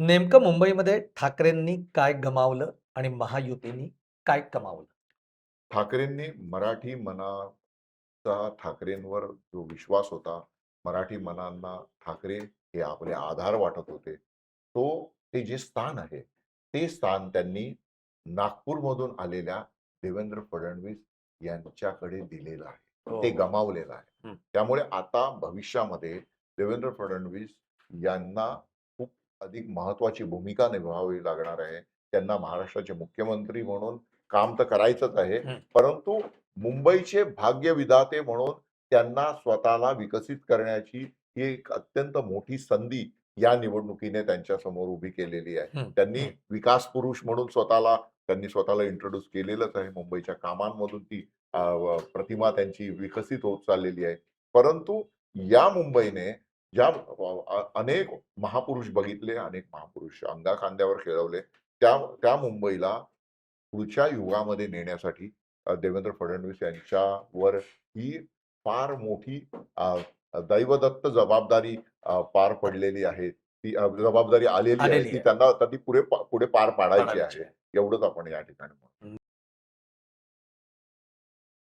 नेमकं मुंबईमध्ये ठाकरेंनी काय गमावलं आणि महायुतींनी काय कमावलं? ठाकरेंनी मराठी मनाचा ठाकरेंवर जो विश्वास होता, मराठी मनांना ठाकरे हे आपले आधार वाटत होते. तो ते जे स्थान आहे, ते स्थान त्यांनी नागपूरमधून आलेल्या देवेंद्र फडणवीस यांच्याकडे दिलेलं आहे. हो, ते हो. गमावलेलं आहे. त्यामुळे आता भविष्यामध्ये देवेंद्र फडणवीस यांना अधिक महत्त्वाची भूमिका निभावावी लागणार आहे. त्यांना महाराष्ट्राचे मुख्यमंत्री म्हणून काम तर करायचंच आहे. परंतु मुंबईचे भाग्यविधाते म्हणून त्यांना स्वतःला विकसित करण्याची ही एक अत्यंत मोठी संधी या निवडणुकीने त्यांच्यासमोर उभी केलेली आहे. त्यांनी. विकास पुरुष म्हणून स्वतःला त्यांनी स्वतःला इंट्रोड्यूस केलेलंच आहे. मुंबईच्या कामांमधून ती प्रतिमा त्यांची विकसित होत चाललेली आहे. परंतु या मुंबईने ज्या अनेक महापुरुष बघितले, अनेक महापुरुष अंगाखांद्यावर खेळवले. त्या त्या मुंबईला पुढच्या युगामध्ये नेण्यासाठी देवेंद्र फडणवीस यांच्यावर ही फार मोठी दैवदत्त जबाबदारी पार पडलेली आहे. ती जबाबदारी आलेली आहे. ती. त्यांना आता ती पुढे पुढे पार पाडायची आहे. एवढंच आपण या ठिकाणी.